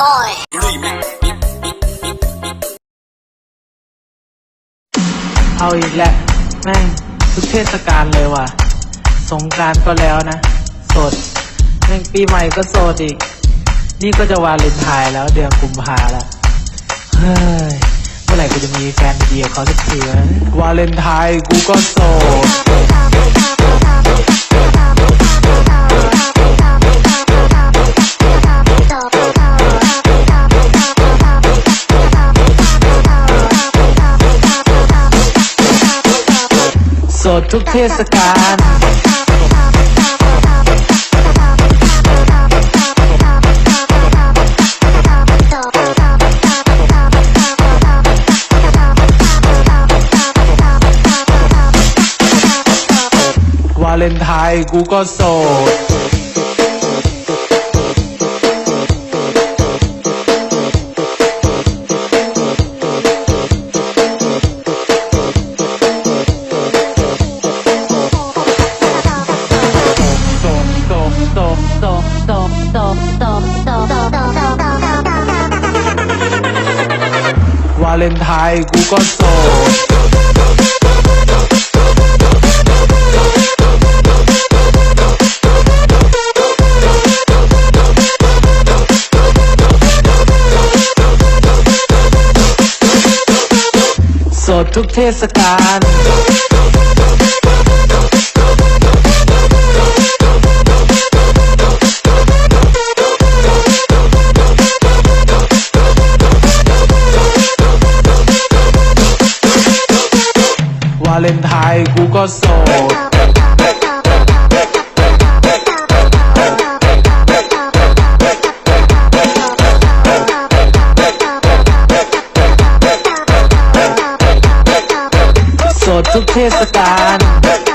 toy. เอาอีกแล้วแม่งทุกเทศกาลเลยว่ะ สงกรารก็แล้วนะโสด แม่งปีใหม่ก็โสดอีก นี่ก็จะวาเลนไทน์แล้วเดือนกุมภาแล้ว เฮ้ย เมื่อไหร่กูจะมีแฟนดีกับเขาสักทีวะวาเลนไทน์กูก็โสด ดทุกเทศกาลวาเลนไทน์กูก็โสด วาเลนไทน์กูก็โสดสดทุกเทศกาล เลนไทน์กูก็โสดโสดทุกเทศกาล